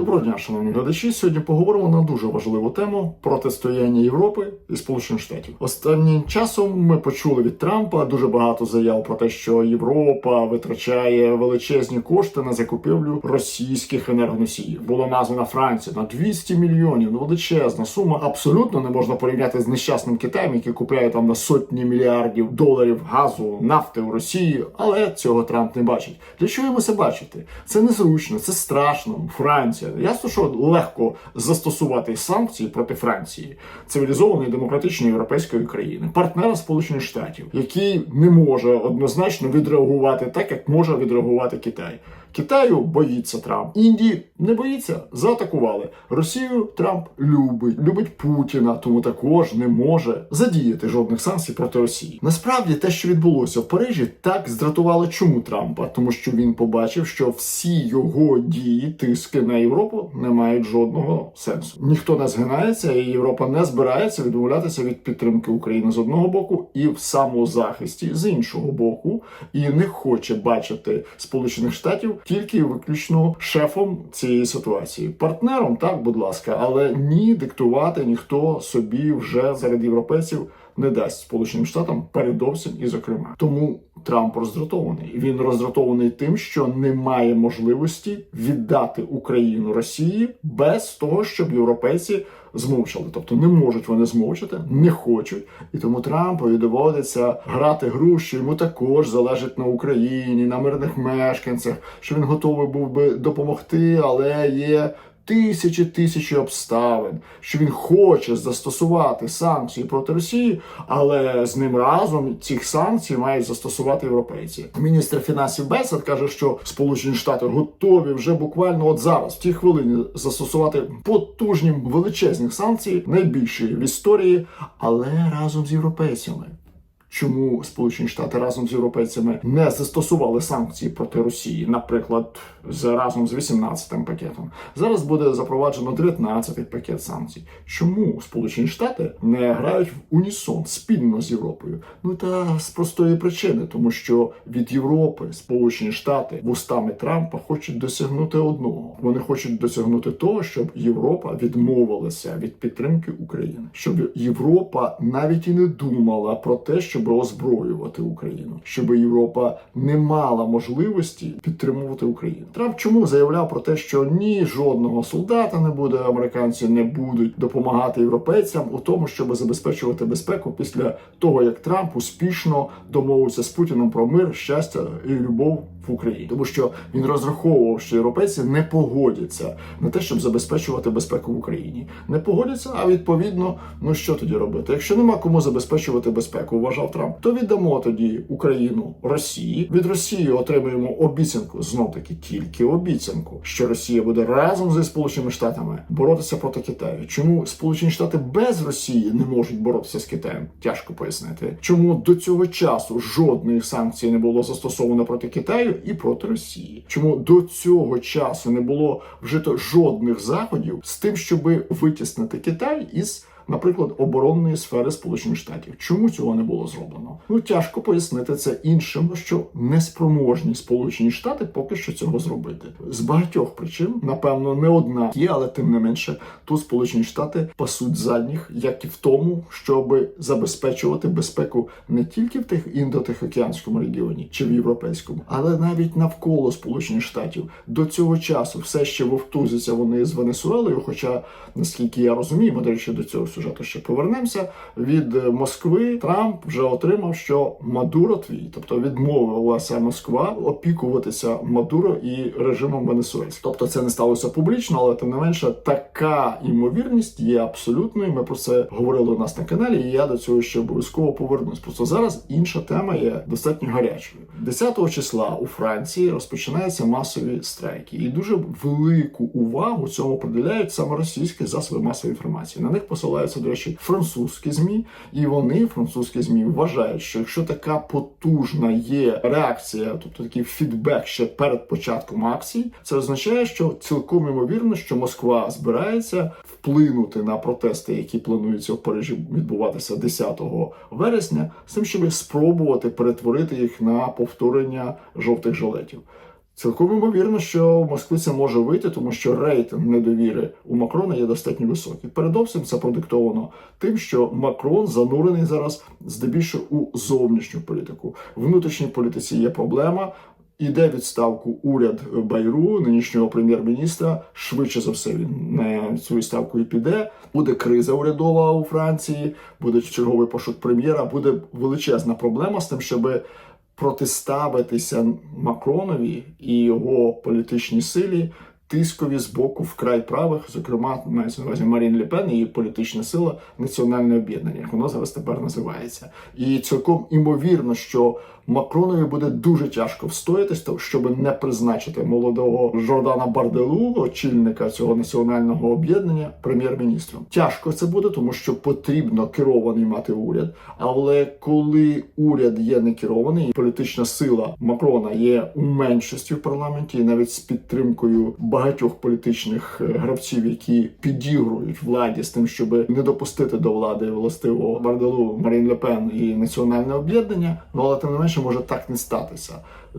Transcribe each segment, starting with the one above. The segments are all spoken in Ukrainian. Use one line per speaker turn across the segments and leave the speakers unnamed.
Доброго дня, шановні глядачі. Сьогодні поговоримо на дуже важливу тему протистояння Європи і Сполучених Штатів. Останнім часом ми почули від Трампа дуже багато заяв про те, що Європа витрачає величезні кошти на закупівлю російських енергоносіїв. Було названа Франція на 200 мільйонів. Ну величезна сума. Абсолютно не можна порівняти з нещасним Китаєм, який купляє там на сотні мільярдів доларів газу, нафти у Росії. Але цього Трамп не бачить. Для чого йому це бачити? Це незручно, це страшно. Франція. Ясно, що легко застосувати санкції проти Франції, цивілізованої демократичної європейської країни, партнера Сполучених Штатів, який не може однозначно відреагувати так, як може відреагувати Китай. Китаю боїться Трамп. Індії не боїться, заатакували. Росію Трамп любить, любить Путіна, тому також не може задіяти жодних санкцій проти Росії. Насправді, те, що відбулося в Парижі, так здратувало чому Трампа, тому що він побачив, що всі його дії, тиски на Європу не мають жодного сенсу. Ніхто не згинається, і Європа не збирається відмовлятися від підтримки України з одного боку і в самозахисті з іншого боку, і не хоче бачити Сполучених Штатів тільки виключно шефом цієї ситуації, партнером, так, будь ласка, але ні диктувати ніхто собі вже серед європейців не дасть Сполученим Штатам передовсім і зокрема. Тому Трамп роздратований. Він роздратований тим, що немає можливості віддати Україну Росії без того, щоб європейці змовчали. Тобто не можуть вони змовчати, не хочуть. І тому Трампові доводиться грати гру, що йому також залежить на Україні, на мирних мешканцях, що він готовий був би допомогти, але є. Тисячі тисячі обставин, що він хоче застосувати санкції проти Росії, але з ним разом цих санкцій мають застосувати європейці. Міністр фінансів Бесед каже, що Сполучені Штати готові вже буквально от зараз, в ті хвилини, застосувати потужні величезні санкції, найбільші в історії, але разом з європейцями. Чому Сполучені Штати разом з європейцями не застосували санкції проти Росії, наприклад, з разом з 18-м пакетом? Зараз буде запроваджено 19-й пакет санкцій. Чому Сполучені Штати не грають в унісон спільно з Європою? Ну та з простої причини, тому що від Європи Сполучені Штати вустами Трампа хочуть досягнути одного. Вони хочуть досягнути того, щоб Європа відмовилася від підтримки України, щоб Європа навіть і не думала про те, щоб озброювати Україну, щоб Європа не мала можливості підтримувати Україну. Трамп чому заявляв про те, що ні жодного солдата не буде, американці не будуть допомагати європейцям у тому, щоб забезпечувати безпеку після того, як Трамп успішно домовився з Путіним про мир, щастя і любов в Україні, тому що він розраховував, що європейці не погодяться на те, щоб забезпечувати безпеку в Україні. Не погодяться, а відповідно, ну що тоді робити? Якщо нема кому забезпечувати безпеку, вважав Трамп, то віддамо тоді Україну Росії. Від Росії отримуємо обіцянку знов таки тільки обіцянку, що Росія буде разом зі Сполученими Штатами боротися проти Китаю. Чому Сполучені Штати без Росії не можуть боротися з Китаєм? Тяжко пояснити. Чому до цього часу жодної санкції не було застосовано проти Китаю і проти Росії? Чому до цього часу не було вжито жодних заходів з тим, щоб витіснити Китай із наприклад, оборонної сфери Сполучених Штатів. Чому цього не було зроблено? Ну тяжко пояснити це іншим, що неспроможні Сполучені Штати поки що цього зробити з багатьох причин. Напевно, не одна є, але тим не менше, тут Сполучені Штати пасуть задніх, як і в тому, щоб забезпечувати безпеку не тільки в тих індотихоокеанському регіоні чи в європейському, але навіть навколо Сполучених Штатів до цього часу все ще вовтузяться вони з Венесуелою. Хоча, наскільки я розумію, ми до речі, до цього сюжету ще повернемося. Від Москви Трамп вже отримав, що Мадуро твій, тобто відмовилася Москва опікуватися Мадуро і режимом Венесуельським. Тобто це не сталося публічно, але тим не менше така ймовірність є абсолютною. Ми про це говорили у нас на каналі, і я до цього ще обов'язково повернусь. Просто зараз інша тема є достатньо гарячою. 10 числа у Франції розпочинаються масові страйки, і дуже велику увагу цьому приділяють саме російські засоби масової інформації. На них посилаються, до речі, французькі змі, і вони, французькі змі, вважають, що якщо така потужна є реакція, тобто такий фідбек ще перед початком акцій, це означає, що цілком ймовірно, що Москва збирається вплинути на протести, які плануються в Парижі відбуватися 10 вересня, з тим, щоб спробувати перетворити їх на повторення жовтих жилетів. Цілком ймовірно, що в Москві це може вийти, тому що рейтинг недовіри у Макрона є достатньо високий. Передовсім це продиктовано тим, що Макрон занурений зараз здебільшого у зовнішню політику. В внутрішній політиці є проблема. Іде відставку уряд Байру, нинішнього прем'єр-міністра. Швидше за все він на цю відставку і піде. Буде криза урядова у Франції, буде черговий пошук прем'єра. Буде величезна проблема з тим, щоб протиставитися Макронові і його політичній силі. Тискові з боку вкрай правих, зокрема, мається на увазі Марін Лепен і політична сила національне об'єднання, як воно зараз тепер називається. І цілком імовірно, що Макронові буде дуже тяжко встоятись, то щоб не призначити молодого Жордана Барделу, очільника цього національного об'єднання, прем'єр-міністром. Тяжко це буде, тому що потрібно керований мати уряд. Але коли уряд є не керований, політична сила Макрона є у меншості в парламенті, і навіть з підтримкою багатьох політичних е, гравців, які підігрують владі з тим, щоб не допустити до влади властивого Барделу, Марін Лепен і національне об'єднання. Ну але тим не менше може так не статися,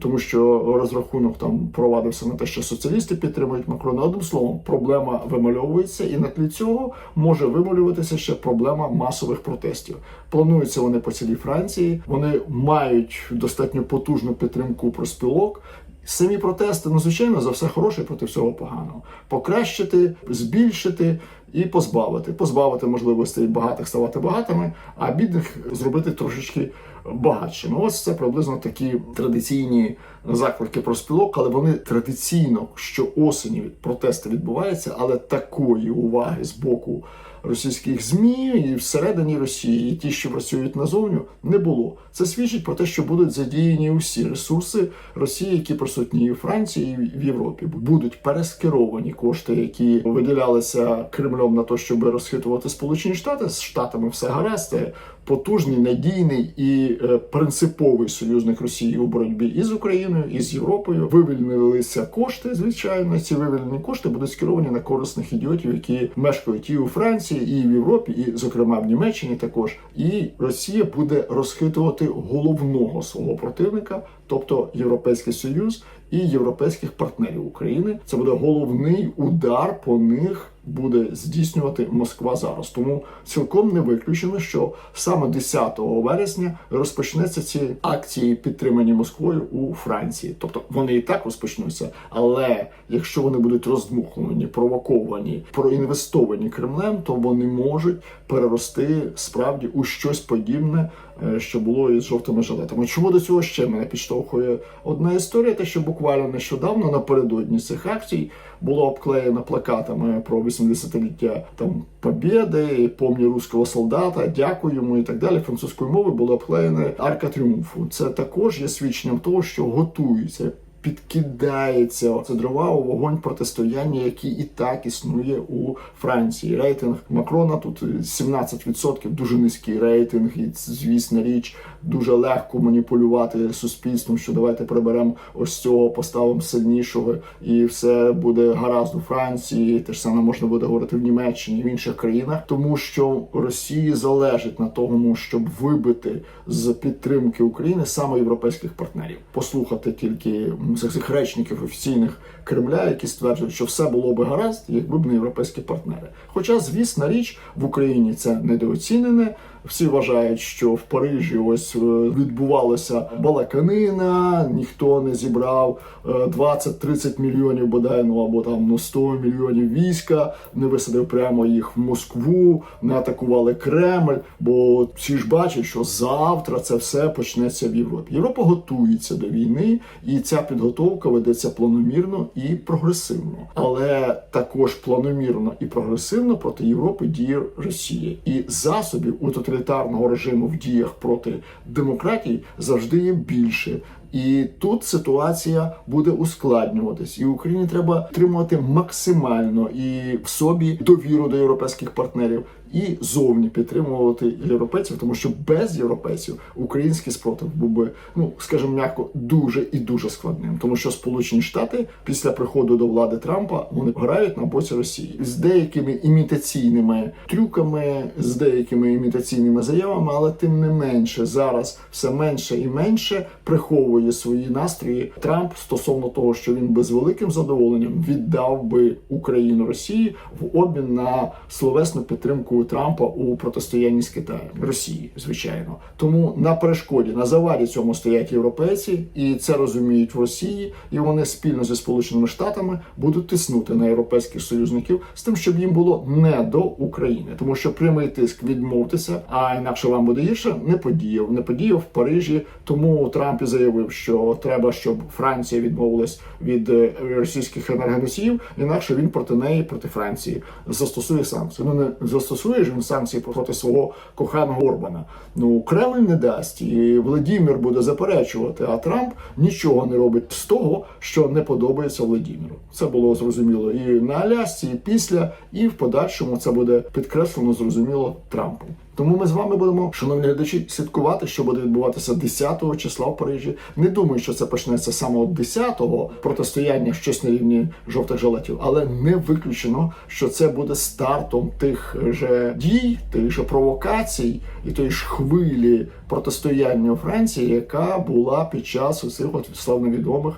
тому що розрахунок там провадився на те, що соціалісти підтримують Макрона. Одним словом, проблема вимальовується, і на тлі цього може вималюватися ще проблема масових протестів. Плануються вони по цілій Франції. Вони мають достатньо потужну підтримку проспілок. Самі протести, ну звичайно, за все хороше проти всього поганого. Покращити, збільшити і позбавити. Позбавити можливостей багатих ставати багатими, а бідних зробити трошечки багатшими. Ось це приблизно такі традиційні заклики проспілок, але вони традиційно що осені протести відбуваються, але такої уваги з боку російських змі і всередині Росії, і ті, що працюють назовню, не було. Це свідчить про те, що будуть задіяні усі ресурси Росії, які присутні і у Франції, і в Європі. Будуть перескеровані кошти, які виділялися Кремлем на те, щоб розхитувати Сполучені Штати. З штатами все гаразд. Потужний, надійний і е, принциповий союзник Росії у боротьбі і з Україною, і з Європою. Вивільнилися кошти. Звичайно, ці вивільнені кошти будуть скеровані на корисних ідіотів, які мешкають і у Франції, і в Європі, і, зокрема, в Німеччині також. І Росія буде розхитувати головного свого противника, тобто Європейський Союз і європейських партнерів України. Це буде головний удар по них. Буде здійснювати Москва зараз, тому цілком не виключено, що саме 10 вересня розпочнеться ці акції, підтримані Москвою у Франції. Тобто вони і так розпочнуться. Але якщо вони будуть роздмухлені, провоковані, проінвестовані Кремлем, то вони можуть перерости справді у щось подібне, що було із жовтими жилетами. Чому до цього ще мене підштовхує одна історія? Те, що буквально нещодавно напередодні цих акцій було обклеєно плакатами про 80-ліття там Побєди, помні руського солдата, дякую йому і так далі. Французькою мовою було обклеєне арка тріумфу. Це також є свідченням того, що готується. Підкидається це дрова у вогонь протистояння, який і так існує у Франції. Рейтинг Макрона тут 17%, дуже низький рейтинг, і звісна річ дуже легко маніпулювати суспільством. Що давайте приберемо ось цього, поставимо сильнішого, і все буде гаразд у Франції. Те ж саме можна буде говорити в Німеччині, в інших країнах, тому що Росії залежить на тому, щоб вибити з підтримки України саме європейських партнерів. Послухати тільки цих речників офіційних Кремля, які стверджують, що все було би гаразд, якби б не європейські партнери. Хоча, звісна річ, в Україні це недооцінене. Всі вважають, що в Парижі ось е, відбувалася балаканина, ніхто не зібрав е, 20-30 мільйонів бодай, ну або там ну 100 мільйонів війська, не висадив прямо їх в Москву, не атакували Кремль. Бо всі ж бачать, що завтра це все почнеться в Європі. Європа готується до війни, і ця підготовка ведеться планомірно і прогресивно, але також планомірно і прогресивно проти Європи діє Росія, і засобів у тоталітарного режиму в діях проти демократії завжди є більше. І тут ситуація буде ускладнюватись, і Україні треба тримати максимально і в собі довіру до європейських партнерів, і зовні підтримувати європейців, тому що без європейців український спротив був би, ну скажімо м'яко, дуже і дуже складним, тому що Сполучені Штати після приходу до влади Трампа вони грають на боці Росії з деякими імітаційними трюками, з деякими імітаційними заявами, але тим не менше зараз все менше і менше приховує свої настрої Трамп стосовно того, що він би з великим задоволенням віддав би Україну Росії в обмін на словесну підтримку Трампа у протистоянні з Китаєм Росії, звичайно. Тому на перешкоді на заваді цьому стоять європейці, і це розуміють в Росії, і вони спільно зі Сполученими Штатами будуть тиснути на європейських союзників з тим, щоб їм було не до України, тому що прямий тиск відмовитися, а інакше вам буде гірше, не подіяв. Не подіяв в Парижі. Тому Трамп і заявив, що треба, щоб Франція відмовилась від е, російських енергоносіїв, інакше він проти неї, проти Франції, застосує санкції. Ну не застосує ж він санкції проти свого коханого Орбана. Ну Кремль не дасть, і Володимир буде заперечувати. А Трамп нічого не робить з того, що не подобається Володимиру. Це було зрозуміло і на Алясці, і після, і в подальшому це буде підкреслено зрозуміло Трампом. Тому ми з вами будемо, шановні глядачі, слідкувати, що буде відбуватися 10 числа в Парижі. Не думаю, що це почнеться саме от 10-го протистояння щось на рівні жовтих жилетів, але не виключено, що це буде стартом тих же дій, тих же провокацій і тої ж хвилі протистояння у Франції, яка була під час усіх от славновідомих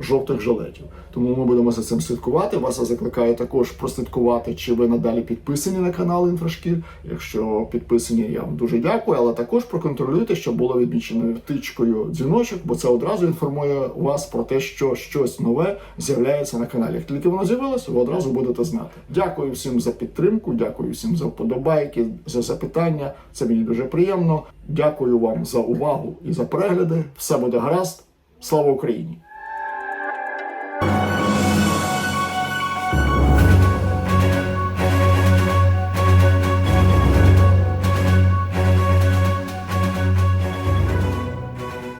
жовтих жилетів. Тому ми будемо за цим слідкувати. Вас я закликаю також прослідкувати, чи ви надалі підписані на канал Інфрашкіль. Якщо підписані, я вам дуже дякую, але також проконтролюйте, щоб було відмічено втичкою дзвіночок, бо це одразу інформує вас про те, що щось нове з'являється на каналі. Як тільки воно з'явилося, ви одразу будете знати. Дякую всім за підтримку, дякую всім за вподобайки, за запитання. Це мені дуже приємно. Дякую вам за увагу і за перегляди. Все буде гаразд. Слава Україні!